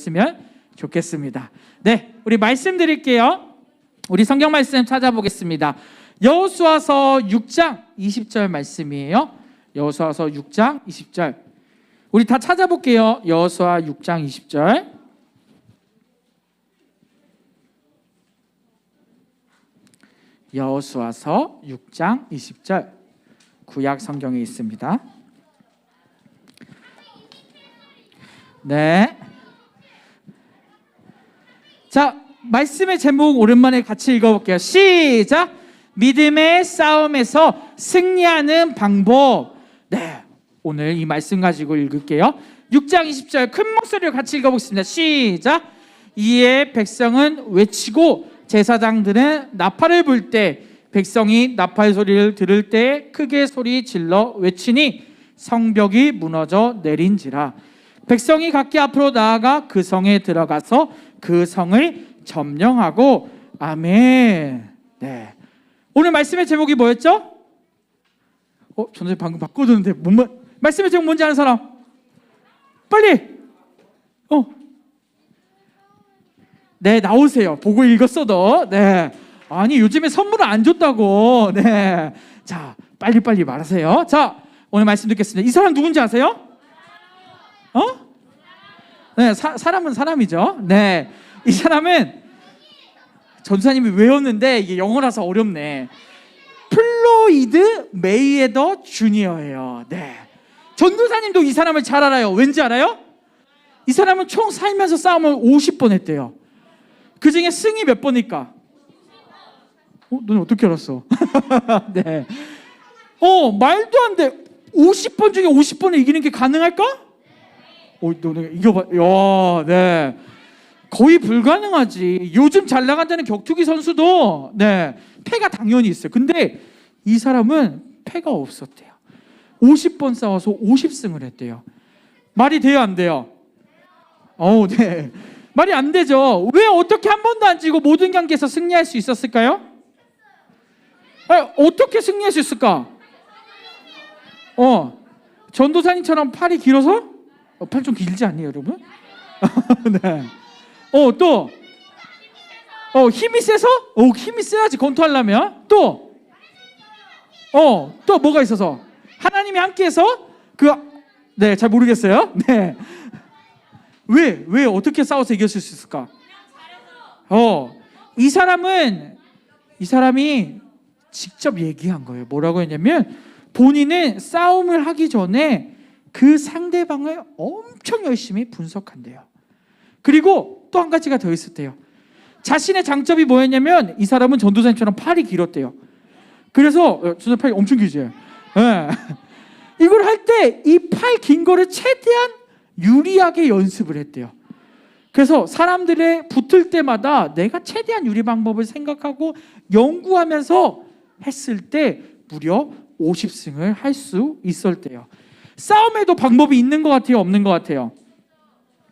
했으면 좋겠습니다. 네, 우리 말씀 드릴게요. 우리 성경 말씀 찾아보겠습니다. 여호수아서 6장 20절 말씀이에요. 여호수아서 6장 20절. 우리 다 찾아볼게요. 여호수아 6장 20절. 여호수아서 6장 20절. 구약 성경에 있습니다. 네. 자, 말씀의 제목 오랜만에 같이 읽어볼게요. 시작. 믿음의 싸움에서 승리하는 방법. 네. 오늘 이 말씀 가지고 읽을게요. 6장 20절 큰 목소리로 같이 읽어보겠습니다. 시작. 이에 백성은 외치고 제사장들은 나팔을 불 때 백성이 나팔 소리를 들을 때 크게 소리 질러 외치니 성벽이 무너져 내린지라. 백성이 각기 앞으로 나아가 그 성에 들어가서 그 성을 점령하고 아멘. 네. 오늘 말씀의 제목이 뭐였죠? 어, 전선생 방금 바꿔줬는데 뭔 말? 말씀의 제목 뭔지 아는 사람? 빨리. 어. 네, 나오세요. 보고 읽었어도. 네. 아니, 요즘에 선물을 안 줬다고. 네. 자, 빨리빨리 말하세요. 자, 오늘 말씀 듣겠습니다. 이 사람 누군지 아세요? 어? 네, 사, 사람은 사람이죠. 네. 이 사람은 전사님이 외웠는데 이게 영어라서 어렵네. 플로이드 메이에더 주니어예요. 네. 전도사님도 이 사람을 잘 알아요. 왠지 알아요? 이 사람은 총 살면서 싸움을 50번 했대요. 그 중에 승이 몇 번일까? 어, 너는 어떻게 알았어? 네. 어, 말도 안 돼. 50번 중에 50번을 이기는 게 가능할까? 어, 너는 이겨봐. 야, 네. 거의 불가능하지. 요즘 잘 나간다는 격투기 선수도 네 패가 당연히 있어요. 근데 이 사람은 패가 없었대요. 50번 싸워서 50승을 했대요. 말이 돼요, 안 돼요? 어우, 네. 말이 안 되죠. 왜 어떻게 한 번도 안 지고 모든 경기에서 승리할 수 있었을까요? 아니, 어떻게 승리할 수 있을까? 어, 전도사님처럼 팔이 길어서? 어, 팔좀 길지 않니, 여러분? 네. 어, 또. 어, 힘이 세서? 어, 힘이 세야지, 권투하려면. 또. 어, 또 뭐가 있어서? 하나님이 함께해서? 그, 네, 잘 모르겠어요. 네. 왜, 왜, 어떻게 싸워서 이겼을 수 있을까? 어, 이 사람은, 이 사람이 직접 얘기한 거예요. 뭐라고 했냐면, 본인은 싸움을 하기 전에 그 상대방을 엄청 열심히 분석한대요. 그리고 또 한 가지가 더 있었대요. 자신의 장점이 뭐였냐면 이 사람은 전도사님처럼 팔이 길었대요. 그래서 어, 전도사 팔이 엄청 길지. 예. 이걸 할 때 이 팔 긴 거를 최대한 유리하게 연습을 했대요. 그래서 사람들의 붙을 때마다 내가 최대한 유리 방법을 생각하고 연구하면서 했을 때 무려 50승을 할 수 있었대요. 싸움에도 방법이 있는 것 같아요, 없는 것 같아요.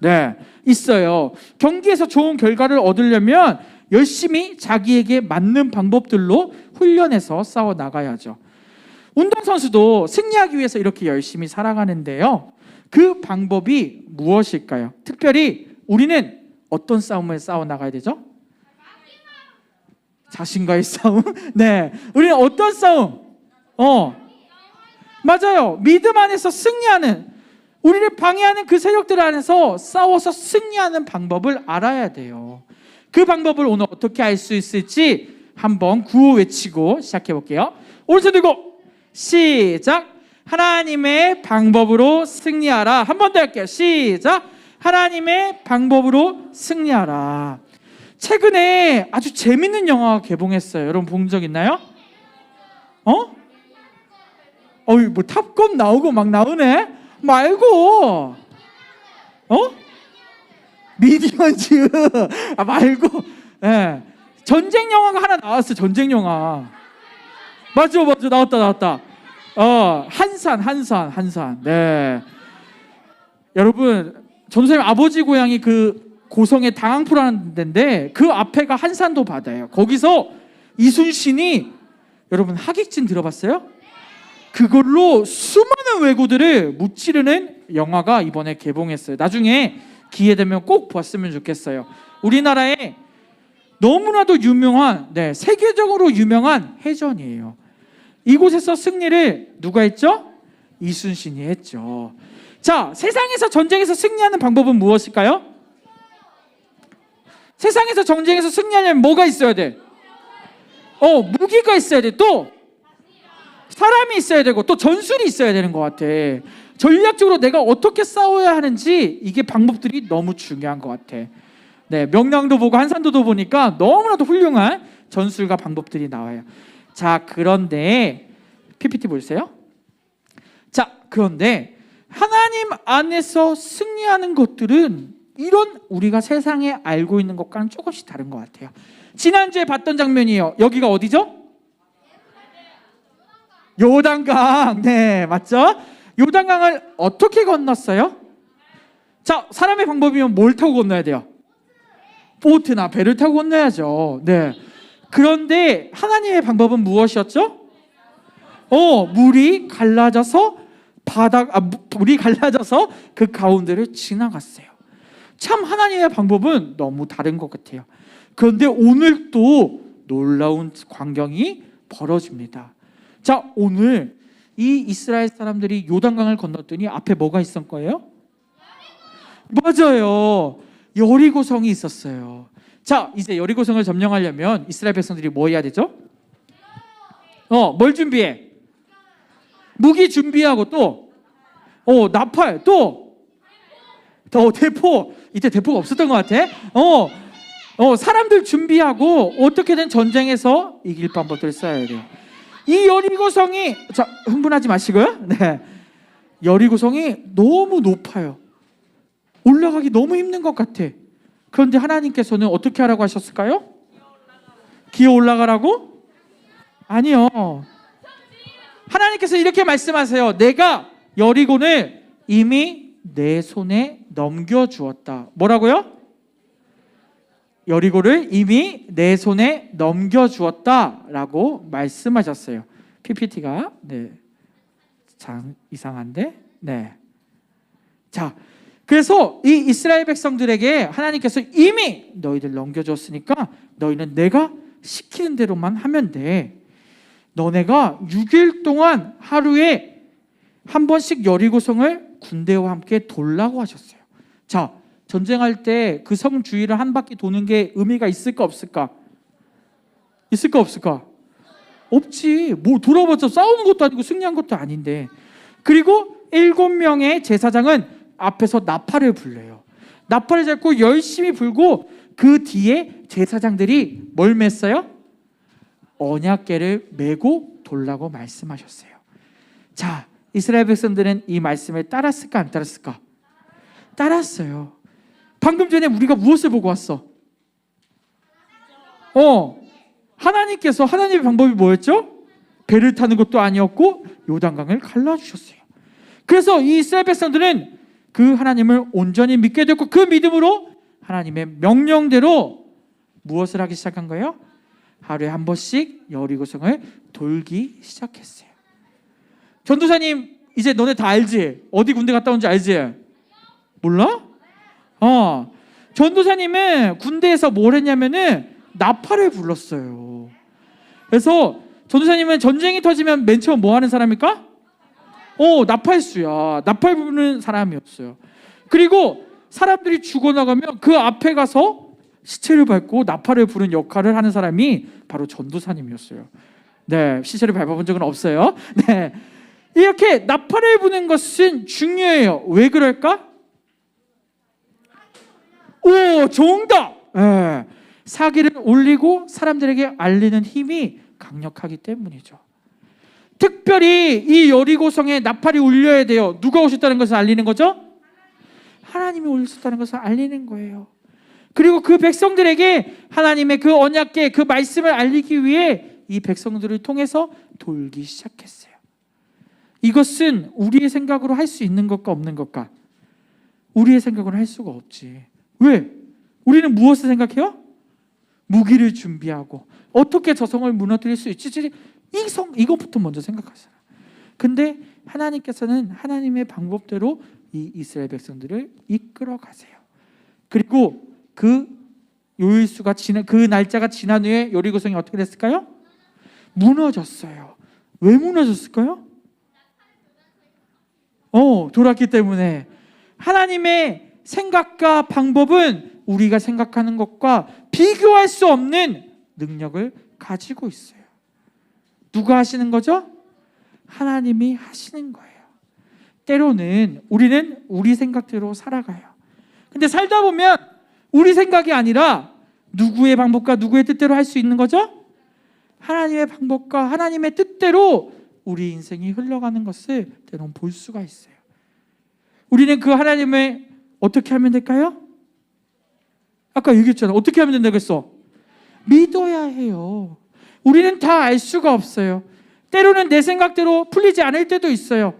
네, 있어요. 경기에서 좋은 결과를 얻으려면 열심히 자기에게 맞는 방법들로 훈련해서 싸워 나가야죠. 운동선수도 승리하기 위해서 이렇게 열심히 살아가는데요. 그 방법이 무엇일까요? 특별히 우리는 어떤 싸움을 싸워 나가야 되죠? 자신과의 싸움? 네. 우리는 어떤 싸움? 어. 맞아요. 믿음 안에서 승리하는 우리를 방해하는 그 세력들 안에서 싸워서 승리하는 방법을 알아야 돼요. 그 방법을 오늘 어떻게 알 수 있을지 한번 구호 외치고 시작해 볼게요. 오른손 들고 시작. 하나님의 방법으로 승리하라. 한 번 더 할게요. 시작. 하나님의 방법으로 승리하라. 최근에 아주 재밌는 영화가 개봉했어요. 여러분 본 적 있나요? 어? 어이 뭐 탑건 나오고 막 나오네. 말고 어? 미디언즈 아 말고 예. 전쟁 영화가 하나 나왔어. 전쟁 영화. 맞죠, 맞죠. 나왔다, 나왔다. 어, 한산, 한산, 한산. 네. 여러분, 전선생님 아버지 고향이 그 고성의 당항포라는 데인데 그 앞에가 한산도 바다예요. 거기서 이순신이 여러분 하객진 들어봤어요? 그걸로 수많은 왜구들을 무찌르는 영화가 이번에 개봉했어요. 나중에 기회 되면 꼭 보았으면 좋겠어요. 우리나라에 너무나도 유명한 네, 세계적으로 유명한 해전이에요. 이곳에서 승리를 누가 했죠? 이순신이 했죠. 자, 세상에서 전쟁에서 승리하는 방법은 무엇일까요? 세상에서 전쟁에서 승리하려면 뭐가 있어야 돼? 어, 무기가 있어야 돼. 또 사람이 있어야 되고 또 전술이 있어야 되는 것 같아. 전략적으로 내가 어떻게 싸워야 하는지 이게 방법들이 너무 중요한 것 같아. 네, 명량도 보고 한산도도 보니까 너무나도 훌륭한 전술과 방법들이 나와요. 자, 그런데 PPT 보세요. 자, 그런데 하나님 안에서 승리하는 것들은 이런 우리가 세상에 알고 있는 것과는 조금씩 다른 것 같아요. 지난주에 봤던 장면이에요. 여기가 어디죠? 요단강. 네, 맞죠? 요단강을 어떻게 건넜어요? 자, 사람의 방법이면 뭘 타고 건너야 돼요? 보트나 배를 타고 건너야죠. 네. 그런데 하나님의 방법은 무엇이었죠? 어, 물이 갈라져서 바닥 아 무- 물이 갈라져서 그 가운데를 지나갔어요. 참 하나님의 방법은 너무 다른 것 같아요. 그런데 오늘 또 놀라운 광경이 벌어집니다. 자, 오늘 이 이스라엘 사람들이 요단강을 건넜더니 앞에 뭐가 있었 거예요? 맞아요. 여리고성이 있었어요. 자, 이제 여리고성을 점령하려면 이스라엘 백성들이 뭐 해야 되죠? 어, 뭘 준비해? 무기 준비하고 또, 어, 나팔 또, 더 대포. 이때 대포가 없었던 것 같아. 어, 어, 사람들 준비하고 어떻게든 전쟁에서 이길 방법들을 써야 돼요. 이 여리고성이 자 흥분하지 마시고요. 네, 여리고성이 너무 높아요. 올라가기 너무 힘든 것 같아. 그런데 하나님께서는 어떻게 하라고 하셨을까요? 기어 올라가라고? 아니요. 하나님께서 이렇게 말씀하세요. 내가 여리고를 이미 내 손에 넘겨 주었다. 뭐라고요? 여리고를 이미 내 손에 넘겨 주었다라고 말씀하셨어요. PPT가 네. 참 이상한데. 네. 자, 그래서 이 이스라엘 백성들에게 하나님께서 이미 너희들 넘겨줬으니까 너희는 내가 시키는 대로만 하면 돼. 너네가 6일 동안 하루에 한 번씩 여리고성을 군대와 함께 돌라고 하셨어요. 자, 전쟁할 때 그 성 주위를 한 바퀴 도는 게 의미가 있을까 없을까? 있을까 없을까? 없지. 뭐 돌아봤자 싸우는 것도 아니고 승리한 것도 아닌데. 그리고 일곱 명의 제사장은 앞에서 나팔을 불려요. 나팔을 잡고 열심히 불고 그 뒤에 제사장들이 뭘 맸어요? 언약궤를 메고 돌라고 말씀하셨어요. 자, 이스라엘 백성들은 이 말씀을 따랐을까 안 따랐을까? 따랐어요. 방금 전에 우리가 무엇을 보고 왔어? 어, 하나님께서 하나님의 방법이 뭐였죠? 배를 타는 것도 아니었고 요단강을 갈라 주셨어요. 그래서 이 이스라엘 백성들은 그 하나님을 온전히 믿게 됐고 그 믿음으로 하나님의 명령대로 무엇을 하기 시작한 거예요? 하루에 한 번씩 여리고성을 돌기 시작했어요. 전도사님 이제 너네 다 알지? 어디 군대 갔다 온지 알지? 몰라? 어. 전도사님은 군대에서 뭘 했냐면은 나팔을 불렀어요. 그래서 전도사님은 전쟁이 터지면 맨 처음 뭐 하는 사람입니까? 어, 나팔수야. 나팔 부는 사람이었어요. 그리고 사람들이 죽어나가면 그 앞에 가서 시체를 밟고 나팔을 부는 역할을 하는 사람이 바로 전도사님이었어요. 네, 시체를 밟아본 적은 없어요. 네. 이렇게 나팔을 부는 것은 중요해요. 왜 그럴까? 오, 정답! 예. 사기를 올리고 사람들에게 알리는 힘이 강력하기 때문이죠. 특별히 이 여리고성에 나팔이 울려야 돼요. 누가 오셨다는 것을 알리는 거죠? 하나님이 오셨다는 것을 알리는 거예요. 그리고 그 백성들에게 하나님의 그 언약계 그 말씀을 알리기 위해 이 백성들을 통해서 돌기 시작했어요. 이것은 우리의 생각으로 할 수 있는 것과 없는 것과 우리의 생각으로 할 수가 없지. 왜? 우리는 무엇을 생각해요? 무기를 준비하고 어떻게 저 성을 무너뜨릴 수 있지? 이 성 이것부터 먼저 생각하잖아. 근데 하나님께서는 하나님의 방법대로 이 이스라엘 백성들을 이끌어 가세요. 그리고 그 요일수가 지난 그 날짜가 지난 후에 요리고성이 어떻게 됐을까요? 무너졌어요. 왜 무너졌을까요? 어, 돌았기 때문에 하나님의 생각과 방법은 우리가 생각하는 것과 비교할 수 없는 능력을 가지고 있어요. 누가 하시는 거죠? 하나님이 하시는 거예요. 때로는 우리는 우리 생각대로 살아가요. 근데 살다 보면 우리 생각이 아니라 누구의 방법과 누구의 뜻대로 할 수 있는 거죠? 하나님의 방법과 하나님의 뜻대로 우리 인생이 흘러가는 것을 때론 볼 수가 있어요. 우리는 그 하나님을 어떻게 하면 될까요? 아까 얘기했잖아. 어떻게 하면 된다고 했어? 믿어야 해요. 우리는 다 알 수가 없어요. 때로는 내 생각대로 풀리지 않을 때도 있어요.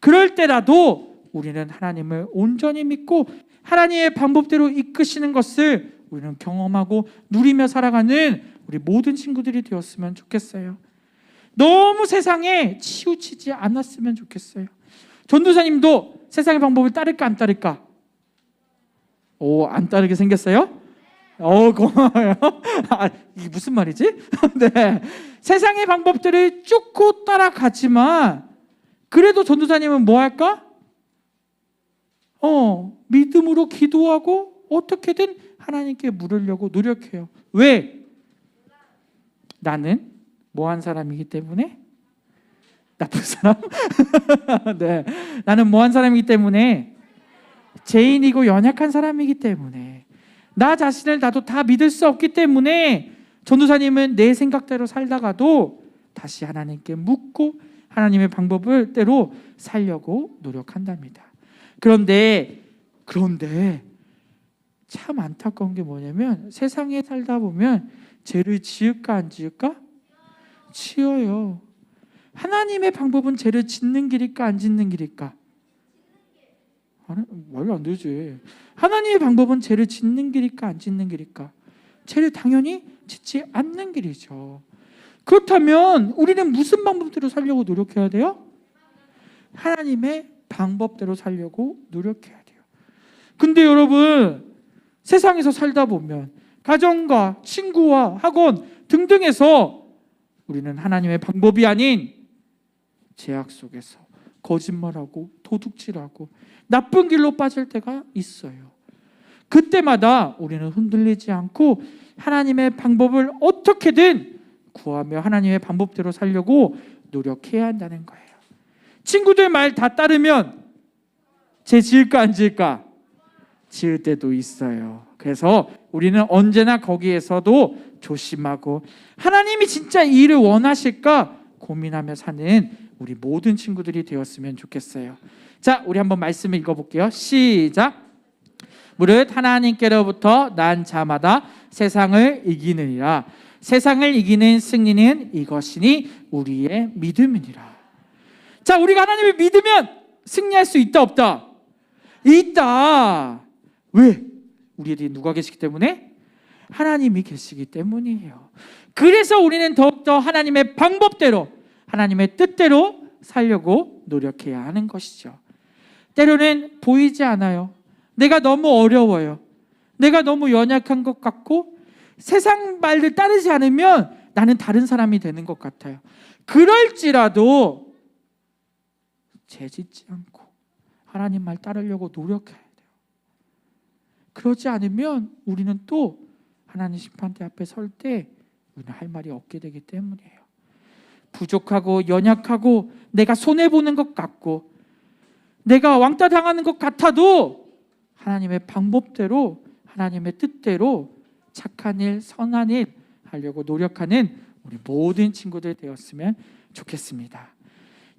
그럴 때라도 우리는 하나님을 온전히 믿고 하나님의 방법대로 이끄시는 것을 우리는 경험하고 누리며 살아가는 우리 모든 친구들이 되었으면 좋겠어요. 너무 세상에 치우치지 않았으면 좋겠어요. 전도사님도 세상의 방법을 따를까 안 따를까? 오, 안 따르게 생겼어요? 어, 고마워요. 아, 이게 무슨 말이지? 네. 세상의 방법들을 쫓고 따라가지만 그래도 전도사님은 뭐 할까? 어, 믿음으로 기도하고 어떻게든 하나님께 물으려고 노력해요. 왜? 나는 뭐 한 사람이기 때문에 나쁜 사람? 네. 나는 뭐 한 사람이기 때문에 죄인이고 연약한 사람이기 때문에 나 자신을 나도 다 믿을 수 없기 때문에 전도사님은 내 생각대로 살다가도 다시 하나님께 묻고 하나님의 방법을 때로 살려고 노력한답니다. 그런데 그런데 참 안타까운 게 뭐냐면 세상에 살다 보면 죄를 지을까 안 지을까? 지어요. 하나님의 방법은 죄를 짓는 길일까 안 짓는 길일까? 말이 안 되지. 하나님의 방법은 죄를 짓는 길일까 안 짓는 길일까? 죄를 당연히 짓지 않는 길이죠. 그렇다면 우리는 무슨 방법대로 살려고 노력해야 돼요? 하나님의 방법대로 살려고 노력해야 돼요. 근데 여러분 세상에서 살다 보면 가정과 친구와 학원 등등에서 우리는 하나님의 방법이 아닌 제약 속에서 거짓말하고 도둑질하고 나쁜 길로 빠질 때가 있어요. 그때마다 우리는 흔들리지 않고 하나님의 방법을 어떻게든 구하며 하나님의 방법대로 살려고 노력해야 한다는 거예요. 친구들 말 다 따르면 제 지을까 안 지을까? 지을 때도 있어요. 그래서 우리는 언제나 거기에서도 조심하고 하나님이 진짜 이 일을 원하실까 고민하며 사는 우리 모든 친구들이 되었으면 좋겠어요. 자, 우리 한번 말씀을 읽어볼게요. 시작. 무릇 하나님께로부터 난 자마다 세상을 이기느니라. 세상을 이기는 승리는 이것이니 우리의 믿음이니라. 자, 우리가 하나님을 믿으면 승리할 수 있다 없다? 있다. 왜? 우리들이 누가 계시기 때문에? 하나님이 계시기 때문이에요. 그래서 우리는 더욱더 하나님의 방법대로, 하나님의 뜻대로 살려고 노력해야 하는 것이죠. 때로는 보이지 않아요. 내가 너무 어려워요. 내가 너무 연약한 것 같고 세상 말을 따르지 않으면 나는 다른 사람이 되는 것 같아요. 그럴지라도 죄짓지 않고 하나님 말 따르려고 노력해야 돼요. 그러지 않으면 우리는 또 하나님 심판대 앞에 설 때 우리는 할 말이 없게 되기 때문이에요. 부족하고 연약하고 내가 손해 보는 것 같고 내가 왕따 당하는 것 같아도 하나님의 방법대로 하나님의 뜻대로 착한 일, 선한 일 하려고 노력하는 우리 모든 친구들 되었으면 좋겠습니다.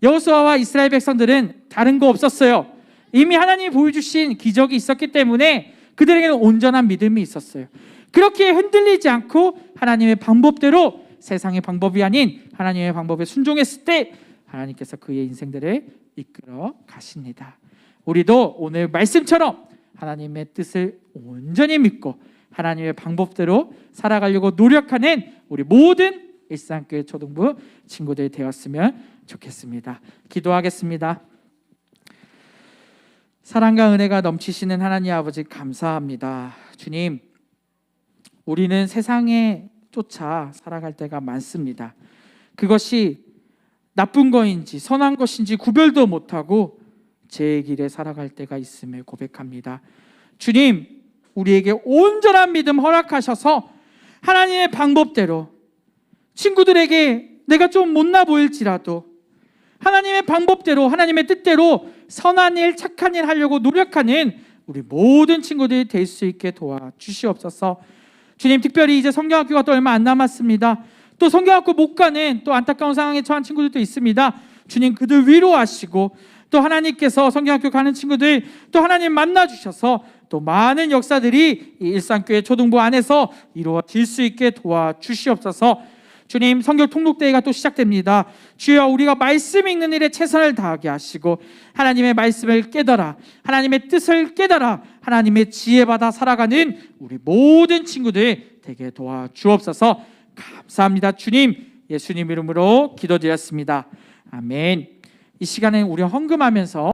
여호수아와 이스라엘 백성들은 다른 거 없었어요. 이미 하나님이 보여주신 기적이 있었기 때문에 그들에게는 온전한 믿음이 있었어요. 그렇게 흔들리지 않고 하나님의 방법대로 세상의 방법이 아닌 하나님의 방법에 순종했을 때 하나님께서 그의 인생들을 이끌어 가십니다. 우리도 오늘 말씀처럼 하나님의 뜻을 온전히 믿고 하나님의 방법대로 살아가려고 노력하는 우리 모든 일상교회 초등부 친구들 되었으면 좋겠습니다. 기도하겠습니다. 사랑과 은혜가 넘치시는 하나님 아버지 감사합니다. 주님, 우리는 세상에 쫓아 살아갈 때가 많습니다. 그것이 나쁜 거인지 선한 것인지 구별도 못하고 제 길에 살아갈 때가 있음을 고백합니다. 주님, 우리에게 온전한 믿음 허락하셔서 하나님의 방법대로 친구들에게 내가 좀 못나 보일지라도 하나님의 방법대로 하나님의 뜻대로 선한 일, 착한 일 하려고 노력하는 우리 모든 친구들이 될 수 있게 도와 주시옵소서. 주님 특별히 이제 성경학교가 또 얼마 안 남았습니다. 또 성경학교 못 가는 또 안타까운 상황에 처한 친구들도 있습니다. 주님 그들 위로하시고 또 하나님께서 성경학교 가는 친구들 또 하나님 만나 주셔서 또 많은 역사들이 이 일산교회 초등부 안에서 이루어질 수 있게 도와 주시옵소서. 주님 성경 통독대회가 또 시작됩니다. 주여 우리가 말씀 읽는 일에 최선을 다하게 하시고 하나님의 말씀을 깨달아 하나님의 뜻을 깨달아 하나님의 지혜 받아 살아가는 우리 모든 친구들 되게 도와 주옵소서. 감사합니다. 주님 예수님 이름으로 기도드렸습니다. 아멘. 이 시간에 우리 헌금하면서